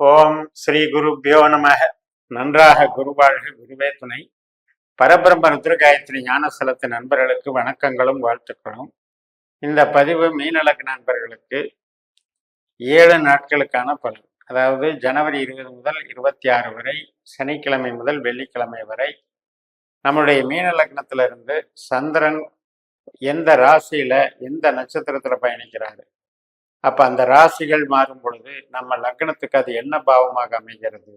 ஓம் ஸ்ரீ குருபியோ நமக. நன்றாக குருவாழ்க குருவே துணை. பரபிரம்ம ருத்ரகாயத்ரி ஞானசலத்து நண்பர்களுக்கு வணக்கங்களும் வாழ்த்துக்களும். இந்த பதிவு மீனலக்கு நண்பர்களுக்கு ஏழு நாட்களுக்கான பலன் அதாவது ஜனவரி இருபது முதல் இருபத்தி ஆறு வரை சனிக்கிழமை முதல் வெள்ளிக்கிழமை வரை நம்முடைய மீன இருந்து சந்திரன் எந்த ராசியில எந்த நட்சத்திரத்துல பயணிக்கிறாரு? அப்ப அந்த ராசிகள் மாறும் பொழுது நம்ம லக்னத்துக்கு அது என்ன பாவமாக அமைகிறது?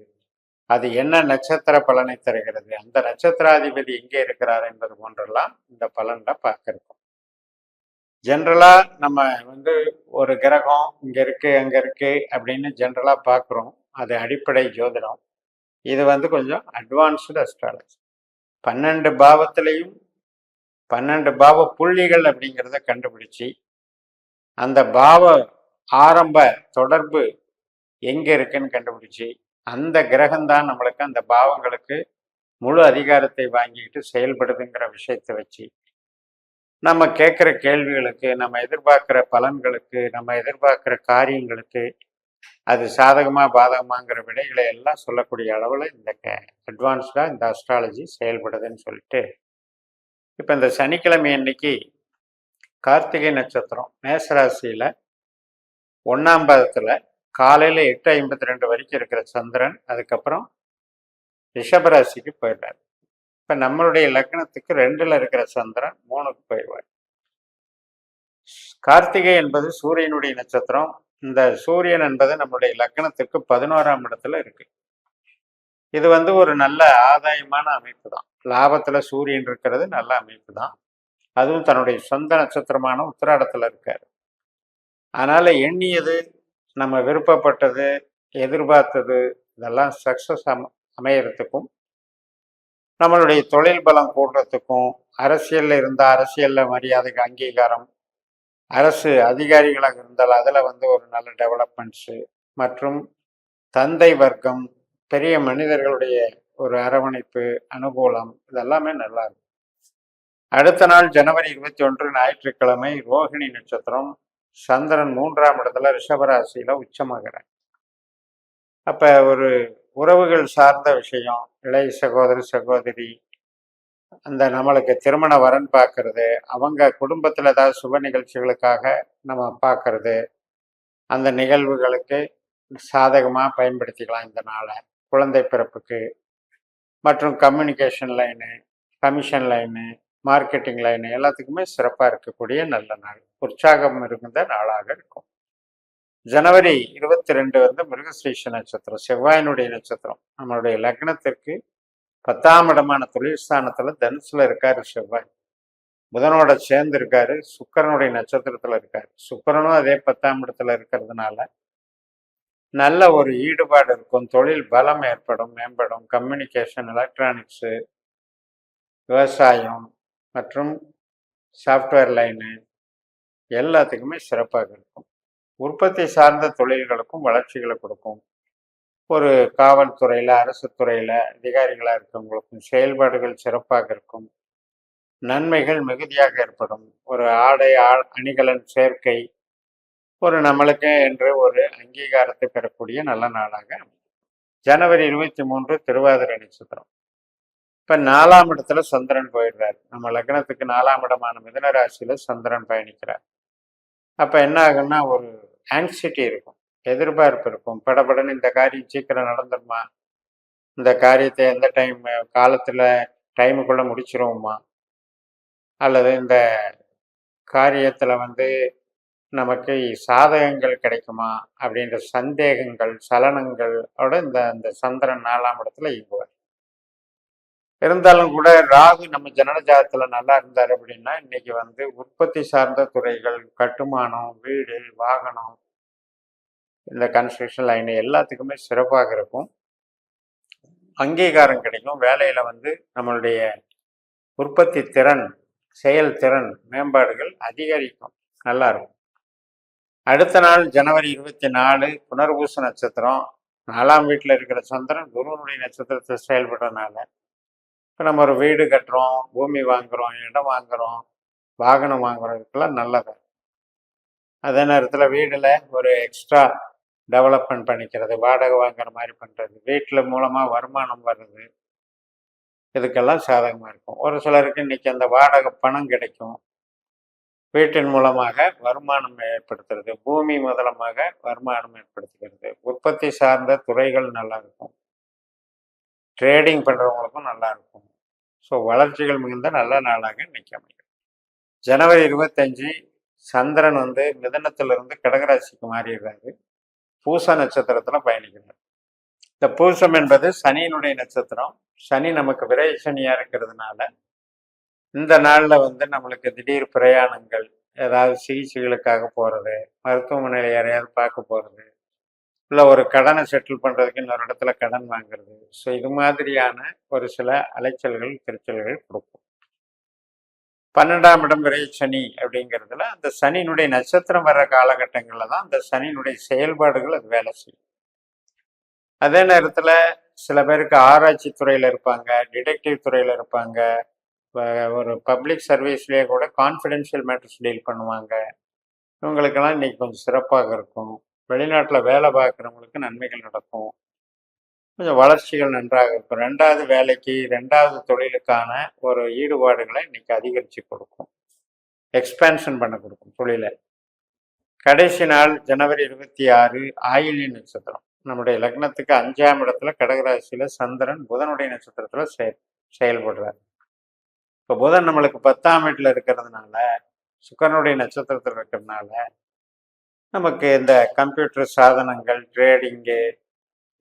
அது என்ன நட்சத்திர பலனை தருகிறது? அந்த நட்சத்திராதிபதி எங்கே இருக்கிறார் என்பது போன்றெல்லாம் இந்த பலன்ல பார்க்கிருக்கோம் ஜென்ரலாக ஜென்ரலா நம்ம வந்து ஒரு கிரகம் இங்க இருக்கு அங்க இருக்கு அப்படின்னு ஜென்ரலா பார்க்குறோம். அது அடிப்படை ஜோதிடம். இது வந்து கொஞ்சம் அட்வான்ஸ்டு அஸ்ட்ராலஜி பன்னெண்டு பாவத்திலையும் பன்னெண்டு பாவ புள்ளிகள் அப்படிங்கிறத கண்டுபிடிச்சி அந்த பாவ ஆரம்ப தொடர்பு எங்க இருக்குன்னு கண்டுபிடிச்சி அந்த கிரகம்தான் நம்மளுக்கு அந்த பாவங்களுக்கு முழு அதிகாரத்தை வாங்கிட்டு செயல்படுதுங்கிற விஷயத்தை வச்சு நம்ம கேட்குற கேள்விகளுக்கு நம்ம எதிர்பார்க்குற பலன்களுக்கு நம்ம எதிர்பார்க்குற காரியங்களுக்கு அது சாதகமா பாதகமாங்கிற விடைகளை எல்லாம் சொல்லக்கூடிய அளவில் இந்த அட்வான்ஸ்டாக இந்த அஸ்ட்ராலஜி செயல்படுதுன்னு சொல்லிட்டு இப்போ இந்த சனிக்கிழமை அன்னைக்கு கார்த்திகை நட்சத்திரம் மேசராசியில் ஒன்றாம் பாதத்தில் காலையில் எட்டு ஐம்பத்தி ரெண்டு வரைக்கும் இருக்கிற சந்திரன் அதுக்கப்புறம் ரிஷபராசிக்கு போயிடுறாரு. இப்போ நம்மளுடைய லக்னத்துக்கு ரெண்டில் இருக்கிற சந்திரன் மூணுக்கு போயிடுவார். கார்த்திகை என்பது சூரியனுடைய நட்சத்திரம். இந்த சூரியன் என்பது நம்மளுடைய லக்னத்துக்கு பதினோராம் இடத்துல இருக்கு. இது வந்து ஒரு நல்ல ஆதாயமான அமைப்பு தான் லாபத்தில் சூரியன் இருக்கிறது நல்ல அமைப்பு தான் அதுவும் தன்னுடைய சொந்த நட்சத்திரமான உத்திராடத்தில் இருக்காரு. அதனால் எண்ணியது நம்ம விருப்பப்பட்டது எதிர்பார்த்தது இதெல்லாம் சக்ஸஸ் அம அமையறதுக்கும் நம்மளுடைய தொழில் பலம் கூடுறதுக்கும் அரசியலில் இருந்த அரசியலில் மரியாதைக்கு அங்கீகாரம் அரசு அதிகாரிகளாக இருந்தால் அதில் வந்து ஒரு நல்ல டெவலப்மெண்ட்ஸு மற்றும் தந்தை வர்க்கம் பெரிய மனிதர்களுடைய ஒரு அரவணைப்பு அனுகூலம் இதெல்லாமே நல்லா இருக்கும். அடுத்த நாள் ஜனவரி இருபத்தி ஒன்று ஞாயிற்றுக்கிழமை ரோஹிணி நட்சத்திரம் சந்திரன் மூன்றாம் இடத்துல ரிஷபராசியில உச்சமாகிறார். அப்ப ஒரு உறவுகள் சார்ந்த விஷயம் இளைய சகோதரி சகோதரி அந்த நம்மளுக்கு திருமண வரன் பார்க்கறது அவங்க குடும்பத்தில் ஏதாவது சுப நிகழ்ச்சிகளுக்காக நம்ம பார்க்கறது அந்த நிகழ்வுகளுக்கு சாதகமாக பயன்படுத்திக்கலாம் இந்த நாளை குழந்தை பிறப்புக்கு. மற்றும் communication line commission line marketing line எல்லாத்துக்குமே சிறப்பாக இருக்கக்கூடிய நல்ல நாள். உற்சாகம் இருந்த நாளாக இருக்கும். ஜனவரி இருபத்தி ரெண்டு வந்து மிருகஸ்ரீஷ நட்சத்திரம் செவ்வாயினுடைய நட்சத்திரம். நம்மளுடைய லக்னத்திற்கு பத்தாம் இடமான தொழில் ஸ்தானத்துல இருக்காரு செவ்வாய். புதனோட சேர்ந்து இருக்காரு சுக்கரனுடைய நட்சத்திரத்தில் இருக்காரு. சுக்கரனும் அதே பத்தாம் இடத்துல இருக்கிறதுனால நல்ல ஒரு ஈடுபாடு இருக்கும். தொழில் பலம் ஏற்படும் மேம்படும். கம்யூனிகேஷன் எலக்ட்ரானிக்ஸு விவசாயம் மற்றும் சாஃப்ட்வேர் லைனு எல்லாத்துக்குமே சிறப்பாக இருக்கும். உற்பத்தி சார்ந்த தொழில்களுக்கும் வளர்ச்சிகளை கொடுக்கும். ஒரு காவல்துறையில் அரசு துறையில் அதிகாரிகளாக இருக்கவங்களுக்கும் செயல்பாடுகள் சிறப்பாக இருக்கும். நன்மைகள் மிகுதியாக ஏற்படும். ஒரு ஆடை ஆ அணிகலன் சேர்க்கை ஒரு நம்மளுக்கு என்று ஒரு அங்கீகாரத்தை பெறக்கூடிய நல்ல நாளாக ஜனவரி இருபத்தி மூன்று திருவாதிரை நட்சத்திரம். இப்போ நாலாம் இடத்துல சந்திரன் போயிடுறார். நம்ம லக்னத்துக்கு நாலாம் இடமான மிதன ராசியில் சந்திரன் பயணிக்கிறார். அப்போ என்ன ஆகும்னா ஒரு ஆங்ஸைட்டி இருக்கும். எதிர்பார்ப்பு இருக்கும். படபடன்னு இந்த காரியம் சீக்கிரம் நடந்துருமா? இந்த காரியத்தை எந்த டைம் காலத்தில் டைமுக்குள்ளே முடிச்சிருவோமா? அல்லது இந்த காரியத்தில் வந்து நமக்கு சாதகங்கள் கிடைக்குமா? அப்படின்ற சந்தேகங்கள் சலனங்களோட இந்த இந்த சந்திரன் நாலாம் இடத்துல இயங்குவார். இருந்தாலும் கூட ராகு நம்ம ஜனனஜாதத்துல நல்லா இருந்தார் அப்படின்னா இன்னைக்கு வந்து உற்பத்தி சார்ந்த துறைகள் கட்டுமானம் வீடு வாகனம் இந்த கன்ஸ்ட்ரக்ஷன் லைன் எல்லாத்துக்குமே சிறப்பாக இருக்கும். அங்கீகாரம் கிடைக்கும். வேலையில வந்து நம்மளுடைய உற்பத்தி திறன் செயல்திறன் மேம்பாடுகள் அதிகரிக்கும். நல்லா இருக்கும். அடுத்த நாள் ஜனவரி இருபத்தி நாலு புனர்பூச நட்சத்திரம். நாலாம் வீட்டில் இருக்கிற சந்திரன் குருவனுடைய நட்சத்திரத்தை செயல்படுறதுனால இப்போ நம்ம ஒரு வீடு கட்டுறோம் பூமி வாங்குகிறோம் இடம் வாங்குறோம் வாகனம் வாங்குறதுக்கெல்லாம் நல்லது. அதே நேரத்தில் வீடில் ஒரு எக்ஸ்ட்ரா டெவலப்மெண்ட் பண்ணிக்கிறது வாடகை வாங்குற மாதிரி பண்ணுறது வீட்டில் மூலமாக வருமானம் வர்றது இதுக்கெல்லாம் சாதகமாக இருக்கும். ஒரு சிலருக்கு இன்னைக்கு அந்த வாடகை பணம் கிடைக்கும். வீட்டின் மூலமாக வருமானம் ஏற்படுத்துறது பூமி முதலமாக வருமானம் ஏற்படுத்துகிறது. உற்பத்தி சார்ந்த துறைகள் நல்லா இருக்கும். ட்ரேடிங் பண்ணுறவங்களுக்கும் நல்லா இருக்கும். ஸோ வளர்ச்சிகள் மிகுந்த நல்ல நாளாக இன்னைக்கு அமையும். ஜனவரி இருபத்தஞ்சு சந்திரன் வந்து மிதனத்திலிருந்து கடகராசிக்கு மாறிடுறாரு. பூச நட்சத்திரத்தில் பயணிக்கிறார். இந்த பூசம் என்பது சனியினுடைய நட்சத்திரம். சனி நமக்கு விரை சனியாக இருக்கிறதுனால இந்த நாளில் வந்து நம்மளுக்கு திடீர் பிரயாணங்கள் ஏதாவது சிகிச்சைகளுக்காக போகிறது மருத்துவமனையில் யாரையாவது பார்க்க போகிறது இல்லை ஒரு கடனை செட்டில் பண்ணுறதுக்கு இன்னொரு இடத்துல கடன் வாங்குறது. ஸோ இது மாதிரியான ஒரு சில அலைச்சல்கள் திருச்சல்கள் கொடுக்கும். பன்னெண்டாம் இடம் விரை சனி அப்படிங்கிறதுல அந்த சனியினுடைய நட்சத்திரம் வர்ற காலகட்டங்களில் தான் அந்த சனியினுடைய செயல்பாடுகள் அது வேலை செய்யும். அதே நேரத்தில் சில பேருக்கு ஆராய்ச்சி துறையில் இருப்பாங்க டிடெக்டிவ் துறையில் இருப்பாங்க ஒரு பப்ளிக் சர்வீஸ்லேயே கூட கான்ஃபிடென்ஷியல் மேட்டர்ஸ் டீல் பண்ணுவாங்க. இவங்களுக்கெல்லாம் இன்னைக்கு கொஞ்சம் சிறப்பாக இருக்கும். வெளிநாட்டில் வேலை பார்க்குறவங்களுக்கு நன்மைகள் நடக்கும். கொஞ்சம் வளர்ச்சிகள் நன்றாக இருக்கும். ரெண்டாவது வேலைக்கு ரெண்டாவது தொழிலுக்கான ஒரு ஈடுபாடுகளை இன்னைக்கு அதிகரித்து கொடுக்கும். எக்ஸ்பேன்ஷன் பண்ண கொடுக்கும் தொழிலை. கடைசி நாள் ஜனவரி இருபத்தி ஆறு ஆயிலி நட்சத்திரம். நம்முடைய லக்னத்துக்கு அஞ்சாம் இடத்துல கடகராசியில் சந்திரன் புதனுடைய நட்சத்திரத்தில் செயல் செயல்படுறார். இப்போ புதன் நம்மளுக்கு பத்தாம் வீட்டில் இருக்கிறதுனால சுக்கரனுடைய நட்சத்திரத்தில் இருக்கிறதுனால நமக்கு இந்த கம்ப்யூட்டர் சாதனங்கள் trading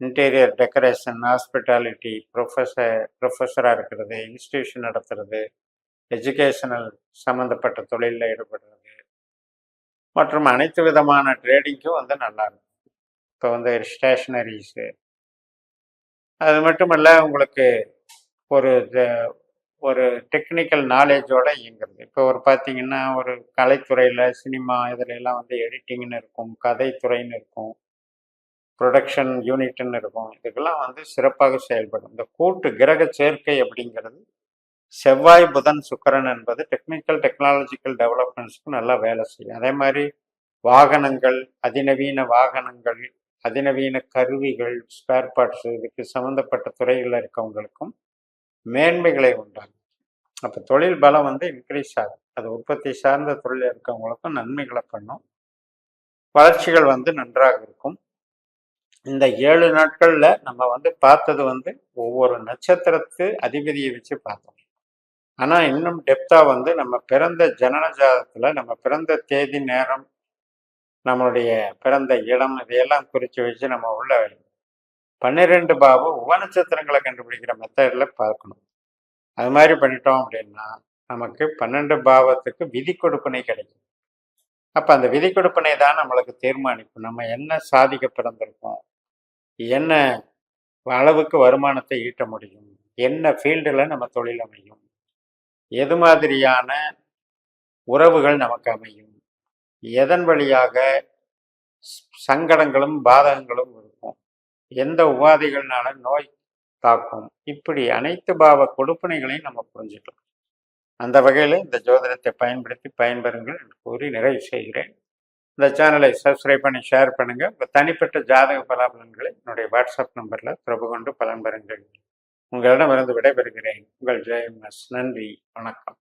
interior decoration hospitality professor ப்ரொஃபஸராக இருக்கிறது இன்ஸ்டியூஷன் நடத்துறது எஜுகேஷனல் சம்மந்தப்பட்ட தொழிலில் ஈடுபடுறது. மற்றும் அனைத்து விதமான ட்ரேடிங்க்கும் வந்து நல்லாயிருக்கும் இப்போ வந்து ஸ்டேஷ்னரிஸு அது மட்டுமல்ல உங்களுக்கு ஒரு ஒரு டெக்னிக்கல் நாலேஜோட இயங்குறது. இப்போ ஒரு பார்த்தீங்கன்னா ஒரு கலைத்துறையில் சினிமா இதில் எல்லாம் வந்து எடிட்டிங்னு இருக்கும் கதைத்துறைன்னு இருக்கும் ப்ரொடக்ஷன் யூனிட்னு இருக்கும். இதுக்கெல்லாம் வந்து சிறப்பாக செயல்படும். இந்த கூட்டு கிரக சேர்க்கை அப்படிங்கிறது செவ்வாய் புதன் சுக்கரன் என்பது டெக்னிக்கல் டெக்னாலஜிக்கல் டெவலப்மெண்ட்ஸ்க்கு நல்லா வேலை செய்யும். அதே மாதிரி வாகனங்கள் அதிநவீன வாகனங்கள் அதிநவீன கருவிகள் ஸ்பேர் பார்ட்ஸ் இதுக்கு சம்மந்தப்பட்ட துறைகளில் இருக்கவங்களுக்கும் மேன்மைகளை உண்டாகும் அப்போ தொழில் பலம் வந்து இன்க்ரீஸ் ஆகும். அது உற்பத்தி சார்ந்த தொழில் இருக்கவங்களுக்கும் நன்மைகளை பண்ணும். வளர்ச்சிகள் வந்து நன்றாக இருக்கும். இந்த ஏழு நாட்களில் நம்ம வந்து பார்த்தது வந்து ஒவ்வொரு நட்சத்திரத்து அதிபதியை வச்சு பார்த்தோம். ஆனால் இன்னும் டெப்த்தாக வந்து நம்ம பிறந்த ஜனன ஜாதகத்தில் நம்ம பிறந்த தேதி நேரம் நம்மளுடைய பிறந்த இடம் இதையெல்லாம் குறித்து வச்சு நம்ம உள்ள பன்னிரெண்டு பாவம் உபநட்சத்திரங்களை கண்டுபிடிக்கிற மெத்தடில் பார்க்கணும். அது மாதிரி பண்ணிட்டோம் அப்படின்னா நமக்கு பன்னெண்டு பாவத்துக்கு விதி கொடுப்பினை கிடைக்கும். அப்போ அந்த விதி கொடுப்பினை தான் நம்மளுக்கு தீர்மானிக்கும். நம்ம என்ன சாதிக்க பிறந்திருக்கோம்? என்ன அளவுக்கு வருமானத்தை ஈட்ட முடியும்? என்ன ஃபீல்டில் நம்ம தொழில் அமையும்? எது மாதிரியான உறவுகள் நமக்கு அமையும்? எதன் வழியாக சங்கடங்களும் பாதகங்களும் வரும்? எந்த உபாதைகள்னால நோய் தாக்கும். இப்படி அனைத்து பாவ கொடுப்பனைகளையும் நம்ம புரிஞ்சுக்கலாம். அந்த வகையில் இந்த ஜோதிடத்தை பயன்படுத்தி பயன்பெறுங்கள் என்று கூறி நிறைவு செய்கிறேன். இந்த சேனலை சப்ஸ்கிரைப் பண்ணி ஷேர் பண்ணுங்கள் உங்கள் தனிப்பட்ட ஜாதக பலாபலன்களை என்னுடைய வாட்ஸ்அப் நம்பரில் தொடர்பு கொண்டு பலன் பெறுங்கள். உங்களிடமிருந்து விடைபெறுகிறேன். உங்கள் ஜெயம் நன்றி. வணக்கம்.